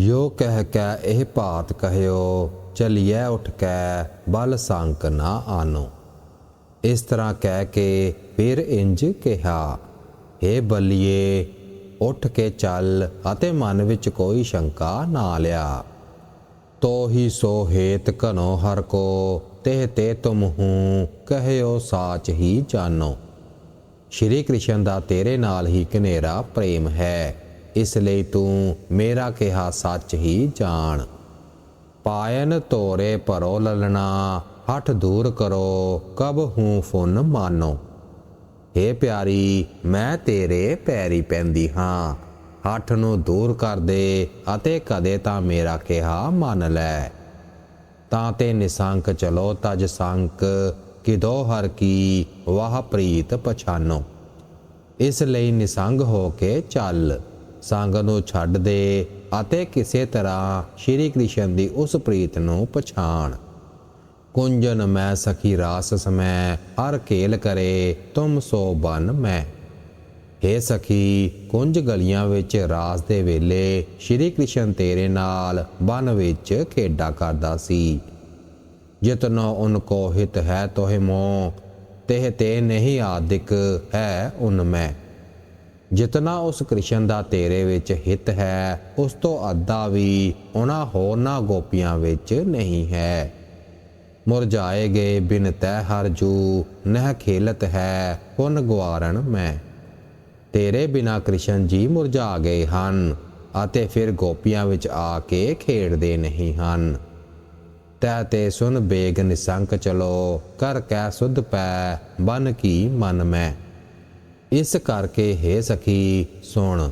ਯੋ ਕਹਿ ਕੈ ਇਹ ਭਾਤ ਕਹਿਓ, ਚਲਿਐ ਉੱਠ ਕੈ, ਬਲ ਸੰਕ ਨਾ ਆਨੋ। ਇਸ ਤਰ੍ਹਾਂ ਕਹਿ ਕੇ ਫਿਰ ਇੰਜ ਕਿਹਾ हे ਬਲੀਏ, ਉੱਠ ਕੇ ਚੱਲ ਅਤੇ ਮਨ ਵਿੱਚ ਕੋਈ ਸ਼ੰਕਾ ਨਾ ਲਿਆ। ਤੋ ਹੀ ਸੋ ਹੇਤ ਘਨੋ ਹਰ ਕੋ ਤੇ ਤੇ ਤੁਮ ਹੂੰ ਕਹਿਓ ਸਾਚ ਹੀ ਜਾਣੋ ਸ਼੍ਰੀ ਕ੍ਰਿਸ਼ਨ ਦਾ ਤੇਰੇ ਨਾਲ ਹੀ ਕਨੇਰਾ ਪ੍ਰੇਮ ਹੈ। ਇਸ ਲਈ ਤੂੰ ਮੇਰਾ ਕਿਹਾ ਸੱਚ ਹੀ ਜਾਣ। ਪਾਇਨ ਤੋਰੇ ਪਰੋ ਲਲਣਾ, ਹੱਠ ਦੂਰ ਕਰੋ, ਕਬ ਹੂੰ ਫੁਨ ਮਾਨੋ। ਏ ਪਿਆਰੀ, ਮੈਂ ਤੇਰੇ ਪੈਰੀ ਪੈਂਦੀ ਹਾਂ। ਹੱਠ ਨੂੰ ਦੂਰ ਕਰ ਦੇ ਅਤੇ ਕਦੇ ਤਾਂ ਮੇਰਾ ਕਿਹਾ ਮੰਨ ਲੈ। ਤਾਂ ਤੇ ਨਿਸੰਕ ਚਲੋ ਤਜ ਸੰਕ, ਕਿਦੋ ਹਰ ਕੀ ਵਾਹ ਪ੍ਰੀਤ ਪਛਾਨੋ। ਇਸ ਲਈ ਨਿਸੰਗ ਹੋ ਕੇ ਚੱਲ। ਸੰਗ ਨੂੰ ਛੱਡ ਦੇ ਅਤੇ ਕਿਸੇ ਤਰ੍ਹਾਂ ਸ਼੍ਰੀ ਕ੍ਰਿਸ਼ਨ ਦੀ ਉਸ ਪ੍ਰੀਤ ਨੂੰ ਪਛਾਣ। ਕੁੰਜਨ ਮੈਂ ਸਖੀ ਰਾਸ ਸਮੈ, ਹਰ ਖੇਲ ਕਰੇ, ਤੁਮ ਸੋ ਬਨ ਮੈਂ। ਹੇ ਸਖੀ, ਕੁੰਜ ਗਲੀਆਂ ਵਿੱਚ ਰਾਸ ਦੇ ਵੇਲੇ ਸ਼੍ਰੀ ਕ੍ਰਿਸ਼ਨ ਤੇਰੇ ਨਾਲ ਬਨ ਵਿੱਚ ਖੇਡਾ ਕਰਦਾ ਸੀ। ਜਿਤਨੋ ਉਨ ਕੋ ਹਿਤ ਹੈ ਤੋਹਿ ਮੋ ਤਿਹ ਤੇ ਨਹੀਂ ਆਦਿਕ ਹੈ ਉਨ ਮੈਂ। ਜਿਤਨਾ ਉਸ ਕ੍ਰਿਸ਼ਨ ਦਾ ਤੇਰੇ ਵਿੱਚ ਹਿੱਤ ਹੈ, ਉਸ ਤੋਂ ਅੱਧਾ ਵੀ ਉਹਨਾਂ ਹੋਰਨਾਂ ਗੋਪੀਆਂ ਵਿੱਚ ਨਹੀਂ ਹੈ। ਮੁਰਝਾਏ ਗਏ ਬਿਨ ਤੈ ਹਰ ਜੂ, ਨਹਿ ਖੇਲਤ ਹੈ ਪੁਨ ਗਵਾਰਣ ਮੈਂ। ਤੇਰੇ ਬਿਨਾ ਕ੍ਰਿਸ਼ਨ ਜੀ ਮੁਰਝਾ ਗਏ ਹਨ ਅਤੇ ਫਿਰ ਗੋਪੀਆਂ ਵਿੱਚ ਆ ਕੇ ਖੇਡਦੇ ਨਹੀਂ ਹਨ। ਤੈ ਤੇ ਸੁਨ ਬੇਗ ਨਿਸੰਕ ਚਲੋ, ਕਰ ਕੈ ਸੁਧ ਪੈ, ਬਨ ਕੀ ਮਨ ਮੈਂ। ਇਸ ਕਰਕੇ ਹੈ ਸਖੀ, ਸੁਣ।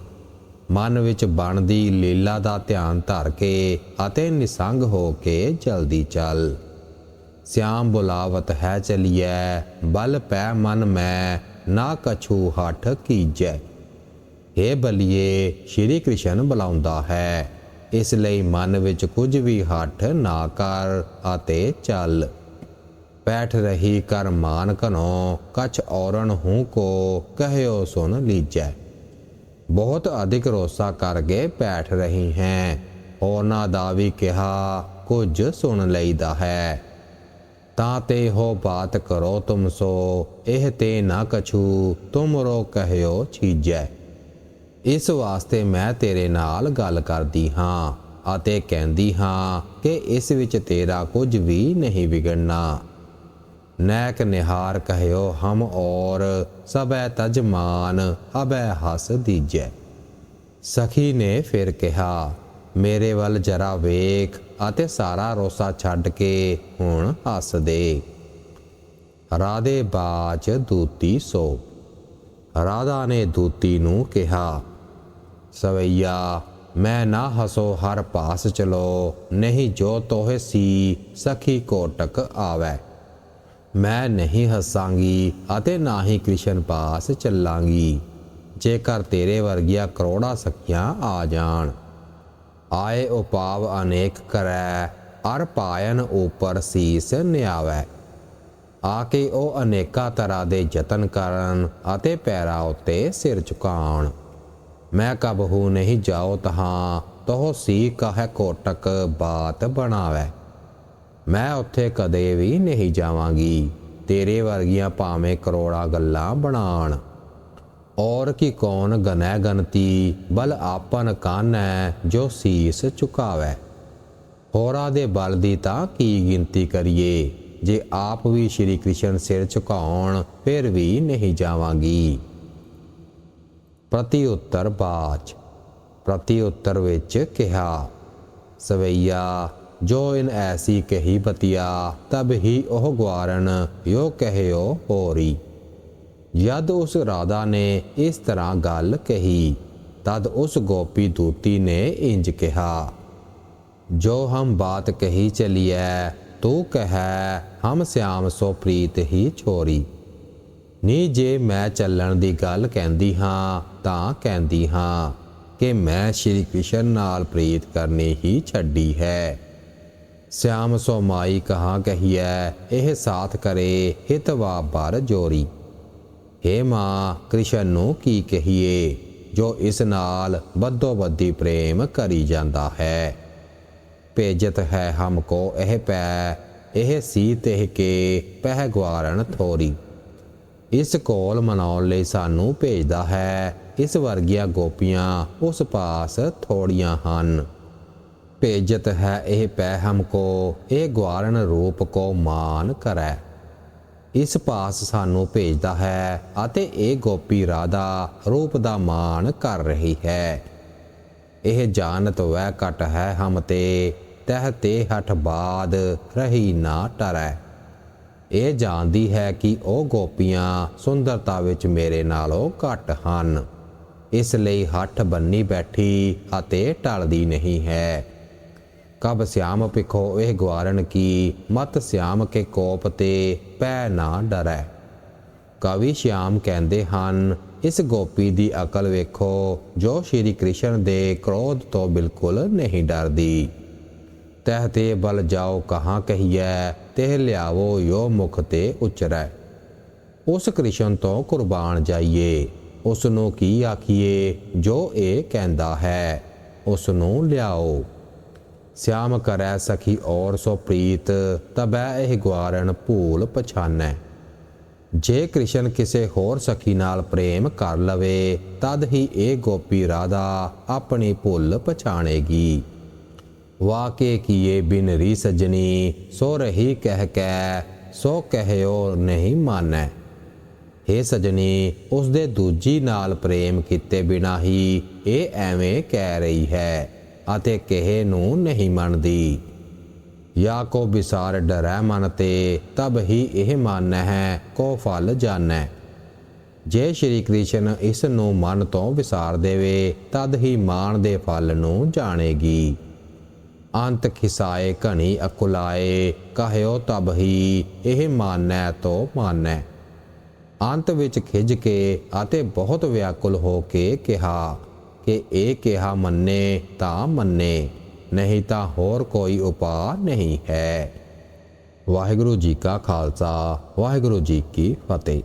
ਮਨ ਵਿੱਚ ਬਣਦੀ ਲੀਲਾ ਦਾ ਧਿਆਨ ਧਰ ਕੇ ਅਤੇ ਨਿਸੰਗ ਹੋ ਕੇ ਜਲਦੀ ਚੱਲ। ਸਿਆਮ ਬੁਲਾਵਤ ਹੈ ਚਲੀਐ, ਬਲ ਪੈ ਮਨ ਮੈਂ, ਨਾ ਕਛੂ ਹੱਠ ਕੀਜੈ। हे ਬਲੀਏ, ਸ਼੍ਰੀ ਕ੍ਰਿਸ਼ਨ ਬੁਲਾਉਂਦਾ ਹੈ। ਇਸ ਲਈ ਮਨ ਵਿੱਚ ਕੁਝ ਵੀ ਹੱਠ ਨਾ ਕਰ ਅਤੇ ਚੱਲ। ਬੈਠ ਰਹੀ ਕਰ ਮਾਨ ਕਨੋ ਕਛ ਔਰਣ ਹੂੰ ਕੋ, ਕਹਿਓ ਸੁਨ ਲੀਜੈ। ਬਹੁਤ ਅਧਿਕ ਰੋਸਾ ਕਰਕੇ ਬੈਠ ਰਹੀ ਹੈ ਹੋਰਨਾਂ ਦਾ ਵੀ ਕਿਹਾ, ਕੁਝ ਸੁਣ ਲਈਦਾ ਹੈ। ਤਾਂ ਤੇ ਹੋ ਬਾਤ ਕਰੋ ਤੁਮ ਸੋ, ਇਹ ਤੇ ਨਾ ਕਛੂ, ਤੁਮਰੋ ਕਹਿਓ ਛੀਜੈ ਇਸ ਵਾਸਤੇ ਮੈਂ ਤੇਰੇ ਨਾਲ ਗੱਲ ਕਰਦੀ ਹਾਂ, ਅਤੇ ਕਹਿੰਦੀ ਹਾਂ ਕਿ ਇਸ ਵਿੱਚ ਤੇਰਾ ਕੁਝ ਵੀ ਨਹੀਂ ਵਿਗੜਨਾ। ਨੈਕ ਨਿਹਾਰ ਕਹਿਓ ਹਮ ਔਰ ਸਬੈ ਤਜਮਾਨ ਅਬੈ ਹਸ ਦੀਜੈ। ਸਖੀ ਨੇ ਫਿਰ ਕਿਹਾ, ਮੇਰੇ ਵੱਲ ਜਰਾ ਵੇਖ ਅਤੇ ਸਾਰਾ ਰੋਸਾ ਛੱਡ ਕੇ ਹੁਣ ਹੱਸ ਦੇ। ਰਾਧੇ ਬਾਚ ਦੂਤੀ ਸੋ। ਰਾਧਾ ਨੇ ਦੂਤੀ ਨੂੰ ਕਿਹਾ, ਸਵਈਆ, ਮੈਂ ਨਾ ਹਸੋ, ਹਰ ਪਾਸ ਚਲੋ, ਨਹੀਂ ਜੋ ਤੋਹੇ ਸੀ, ਸਖੀ ਕੋਟਕ ਆਵੈ। ਮੈਂ ਨਹੀਂ ਹੱਸਾਂਗੀ ਅਤੇ ਨਾ ਹੀ ਕ੍ਰਿਸ਼ਨ ਪਾਸ ਚੱਲਾਂਗੀ। ਜੇਕਰ ਤੇਰੇ ਵਰਗੀਆਂ ਕਰੋੜਾ ਸਖੀਆਂ ਆ ਜਾਣ, ਆਏ ਉਪਾਵ ਅਨੇਕ ਕਰੈ, ਅਰ ਪਾਇਨ ਉਪਰ ਸੀਸ ਨਿਆਵੈ। ਆ ਕੇ ਉਹ ਅਨੇਕਾਂ ਤਰ੍ਹਾਂ ਦੇ ਯਤਨ ਕਰਨ ਅਤੇ ਪੈਰਾਂ ਉੱਤੇ ਸਿਰ ਝੁਕਾਉਣ। ਮੈਂ ਕਬਹੂ ਨਹੀਂ ਜਾਓ ਤਹਾਂ ਤੋ ਸੀ ਕਹੈ ਕੋਟਕ ਬਾਤ ਬਣਾਵੈ। ਮੈਂ ਉੱਥੇ ਕਦੇ ਵੀ ਨਹੀਂ ਜਾਵਾਂਗੀ। ਤੇਰੇ ਵਰਗੀਆਂ ਭਾਵੇਂ ਕਰੋੜਾ ਗੱਲਾਂ ਬਣਾਣ ਔਰ ਕੀ ਕੌਣ ਗਨੈ ਗਨਤੀ, ਬਲ ਆਪਨ ਕਾਨੈ, ਜੋ ਸੀਸ ਝੁਕਾਵੈ। ਹੋਰਾਂ ਦੇ ਬਲ ਦੀ ਤਾਂ ਕੀ ਗਿਣਤੀ ਕਰੀਏ। ਜੇ ਆਪ ਵੀ ਸ਼੍ਰੀ ਕ੍ਰਿਸ਼ਨ ਸਿਰ ਝੁਕਾਉਣ, ਫਿਰ ਵੀ ਨਹੀਂ ਜਾਵਾਂਗੀ। ਪ੍ਰਤੀ ਉੱਤਰ ਬਾਚ। ਪ੍ਰਤੀ ਉੱਤਰ ਵਿੱਚ ਕਿਹਾ, ਸਵਈਆ ਜੋ ਇਨ ਐਸੀ ਕਹੀ ਬਤਿਆ, ਤਬ ਹੀ ਉਹ ਗਵਾਰਨ ਯੋ ਕਹਿਓ ਹੋਰੀ। ਜਦ ਉਸ ਰਾਧਾ ਨੇ ਇਸ ਤਰ੍ਹਾਂ ਗੱਲ ਕਹੀ, ਤਦ ਉਸ ਗੋਪੀ ਦੂਤੀ ਨੇ ਇੰਜ ਕਿਹਾ, ਜੋ ਹਮ ਬਾਤ ਕਹੀ ਚਲੀਐ, ਤੂੰ ਕਹੈ, ਹਮ ਸਿਆਮ ਸੋ ਪ੍ਰੀਤ ਹੀ ਛੋਰੀ। ਨੀ ਜੇ ਮੈਂ ਚੱਲਣ ਦੀ ਗੱਲ ਕਹਿੰਦੀ ਹਾਂ, ਤਾਂ ਕਹਿੰਦੀ ਹਾਂ ਕਿ ਮੈਂ ਸ਼੍ਰੀ ਕ੍ਰਿਸ਼ਨ ਨਾਲ ਪ੍ਰੀਤ ਕਰਨੀ ਹੀ ਛੱਡੀ ਹੈ। ਸਿਆਮ ਸੋ ਮਾਈ ਕਹਾ ਕਹੀਐ, ਇਹ ਸਾਥ ਕਰੇ ਹਿਤਵਾ ਬਰ ਜੋਰੀ। हे ਮਾਂ, ਕ੍ਰਿਸ਼ਨ ਨੂੰ ਕੀ ਕਹੀਏ, ਜੋ ਇਸ ਨਾਲ ਬੱਦੋ ਬੱਦੀ ਪ੍ਰੇਮ ਕਰੀ ਜਾਂਦਾ ਹੈ। ਭੇਜਤ ਹੈ ਹਮ ਕੋ ਇਹ ਪੈ, ਇਹ ਸੀ ਤਿਹ ਕੇ ਪਹਿ ਗਵਾਰਨ ਥੋਰੀ। ਇਸ ਕੋਲ ਮਨਾਉਣ ਲਈ ਸਾਨੂੰ ਭੇਜਦਾ ਹੈ, ਇਸ ਵਰਗੀਆਂ ਗੋਪੀਆਂ ਉਸ ਪਾਸ ਥੋੜੀਆਂ ਹਨ। ਭੇਜਤ ਹੈ ਇਹ ਪੈ ਹਮਕੋ ਇਹ ਗਵਾਰਨ ਰੂਪ ਕੋ ਮਾਨ ਕਰੈ। ਇਸ ਪਾਸ ਸਾਨੂੰ ਭੇਜਦਾ ਹੈ ਅਤੇ ਇਹ ਗੋਪੀ ਰਾਧਾ ਰੂਪ ਦਾ ਮਾਨ ਕਰ ਰਹੀ ਹੈ। ਇਹ ਜਾਣਤ ਵੈ ਕਟ ਹੈ ਹਮ ਤੇ, ਤਹ ਤੇ ਹਠ ਬਾਦ ਰਹੀ ਨਾ ਟਰੈ। ਇਹ ਜਾਣਦੀ ਹੈ ਕਿ ਉਹ ਗੋਪੀਆਂ ਸੁੰਦਰਤਾ ਵਿੱਚ ਮੇਰੇ ਨਾਲੋਂ ਘੱਟ ਹਨ। ਇਸ ਲਈ ਹੱਠ ਬੰਨੀ ਬੈਠੀ ਅਤੇ ਟਲਦੀ ਨਹੀਂ ਹੈ। ਕਬ ਸਿਆਮ ਪਿਖੋ ਇਹ ਗਵਾਰਨ ਕੀ, ਮਤ ਸਿਆਮ ਕੇ ਕੋਪ ਤੇ ਪੈ ਨਾ ਡਰੈ। ਕਵੀ ਸ਼ਿਆਮ ਕਹਿੰਦੇ ਹਨ, ਇਸ ਗੋਪੀ ਦੀ ਅਕਲ ਵੇਖੋ, ਜੋ ਸ਼੍ਰੀ ਕ੍ਰਿਸ਼ਨ ਦੇ ਕ੍ਰੋਧ ਤੋਂ ਬਿਲਕੁਲ ਨਹੀਂ ਡਰਦੀ। ਤਹ ਤੇ ਬਲ ਜਾਓ ਕਹਾਂ ਕਹੀਐ ਤੇ ਲਿਆਵੋ ਯੋ ਮੁਖ ਤੇ ਉਚਰੈ। ਉਸ ਕ੍ਰਿਸ਼ਨ ਤੋਂ ਕੁਰਬਾਨ ਜਾਈਏ ਉਸ ਨੂੰ ਕੀ ਆਖੀਏ, ਜੋ ਇਹ ਕਹਿੰਦਾ ਹੈ ਉਸ ਨੂੰ ਲਿਆਓ। ਸਿਆਮ ਕਰੈ ਸਖੀ ਔਰ ਸੋ ਪ੍ਰੀਤ, ਤਬੈ ਇਹ ਗਵਾਰਨ ਭੂਲ ਪਛਾਨੈ। ਜੇ ਕ੍ਰਿਸ਼ਨ ਕਿਸੇ ਹੋਰ ਸਖੀ ਨਾਲ ਪ੍ਰੇਮ ਕਰ ਲਵੇ, ਤਦ ਹੀ ਇਹ ਗੋਪੀ ਰਾਧਾ ਆਪਣੀ ਭੁੱਲ ਪਛਾਣੇਗੀ। ਵਾਕੇ ਕੀਏ ਬਿਨ ਰੀ ਸਜਣੀ, ਸੋ ਰਹੀ ਕਹਿ ਕੈ, ਸੋ ਕਹਿਓ ਨਹੀਂ ਮਾਨੈ। हे ਸਜਣੀ ਉਸ ਦੇ ਦੂਜੀ ਨਾਲ ਪ੍ਰੇਮ ਕੀਤੇ ਬਿਨਾ ਹੀ ਇਹ ਐਵੇਂ ਕਹਿ ਰਹੀ ਹੈ। ਅਤੇ ਕਿਸੇ ਨੂੰ ਨਹੀਂ ਮੰਨਦੀ। ਯਾ ਕੋ ਵਿਸਾਰ ਡਰੈ ਮਨ ਤੇ, ਤਬ ਹੀ ਇਹ ਮਾਨੈ ਹੈ ਕੋ ਫਲ ਜਾਣੈ। ਜੇ ਸ਼੍ਰੀ ਕ੍ਰਿਸ਼ਨ ਇਸ ਨੂੰ ਮਨ ਤੋਂ ਵਿਸਾਰ ਦੇਵੇ, ਤਦ ਹੀ ਮਾਨ ਦੇ ਫਲ ਨੂੰ ਜਾਣੇਗੀ। ਅੰਤ ਖਿਸਾਏ ਘਣੀ ਅਕੁਲਾਏ, ਕਹਿਓ ਤਬ ਹੀ ਇਹ ਮਾਨੈ ਤੋ ਮਾਨੈ। ਅੰਤ ਵਿੱਚ ਖਿੱਜ ਕੇ ਅਤੇ ਬਹੁਤ ਵਿਆਕੁਲ ਹੋ ਕੇ ਕਿਹਾ ਕਿ ਇਹ ਕਿਹਾ ਮੰਨੇ ਤਾਂ ਮੰਨੇ, ਨਹੀਂ ਤਾਂ ਹੋਰ ਕੋਈ ਉਪਾਅ ਨਹੀਂ ਹੈ। ਵਾਹਿਗੁਰੂ ਜੀ ਕਾ ਖਾਲਸਾ, ਵਾਹਿਗੁਰੂ ਜੀ ਕੀ ਫਤਿਹ।